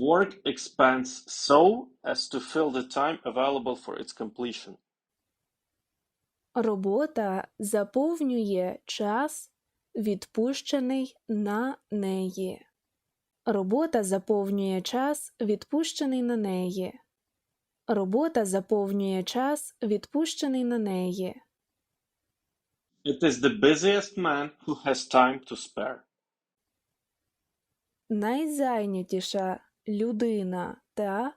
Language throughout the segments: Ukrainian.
Work expands so as to fill the time available for its completion. Робота заповнює час, відпущений на неї. Робота заповнює час, відпущений на неї. Робота заповнює час, відпущений на неї. It is the busiest man who has time to spare. Найзайнятіша людина та,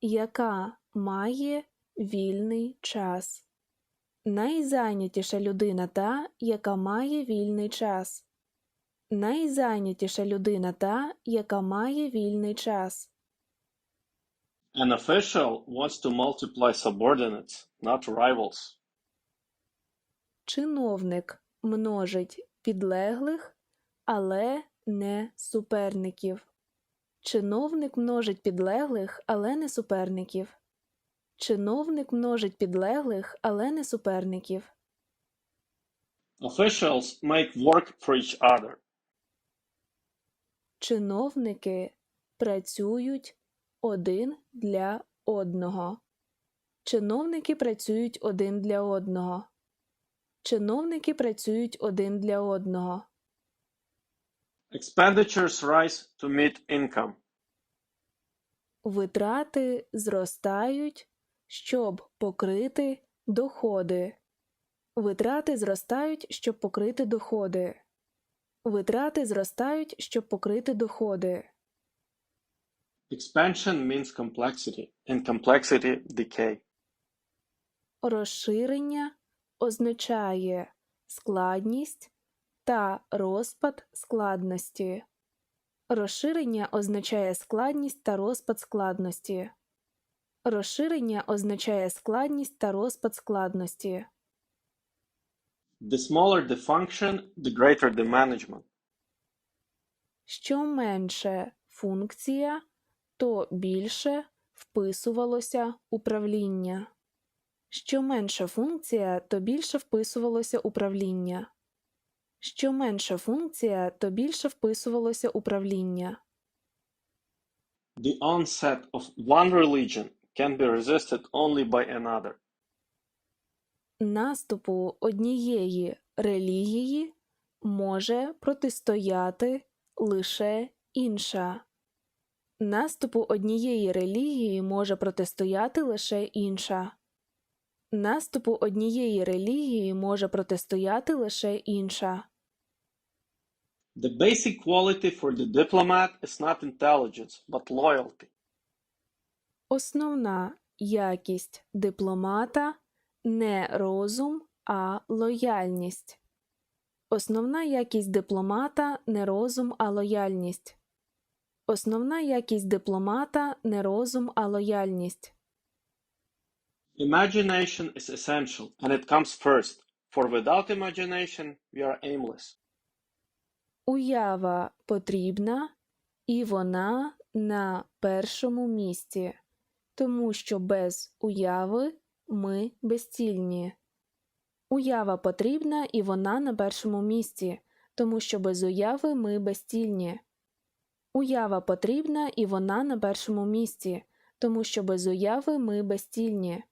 яка має вільний час. Найзайнятіша людина та, яка має вільний час. Найзайнятіша людина та, яка має вільний час. An official wants to multiply subordinates, not rivals. Чиновник множить підлеглих, але не суперників. Чиновник множить підлеглих, але не суперників. Чиновник множить підлеглих, але не суперників. Officials make work for each other. Чиновники працюють один для одного. Чиновники працюють один для одного. Чиновники працюють один для одного. Expenditures rise to meet income. Витрати зростають, щоб покрити доходи. Витрати зростають, щоб покрити доходи. Витрати зростають, щоб покрити доходи. Expansion means complexity, and complexity decay. Розширення означає складність та розпад складності. Розширення означає складність та розпад складності. Розширення означає складність та розпад складності. The smaller the function, the greater the management. Що менше функція, то більше вписувалося управління. Що менша функція, то більше вписувалося управління. Що менша функція, то більше вписувалося управління. The onset of one religion can be resisted only by another. Наступу однієї релігії може протистояти лише інша. Наступу однієї релігії може протистояти лише інша. Наступу однієї релігії може протистояти лише інша. The basic quality for the diplomat is not intelligence, but loyalty. Основна якість дипломата не розум, а лояльність. Основна якість дипломата не розум, а лояльність. Основна якість дипломата не розум, а лояльність. Imagination is essential, and it comes first, for without imagination, we are aimless. Уява потрібна, і вона на першому місці, тому що без уяви ми безцільні. Уява потрібна, і вона на першому місці, тому що без уяви ми безцільні. Уява потрібна, і вона на першому місці, тому що без уяви ми безцільні.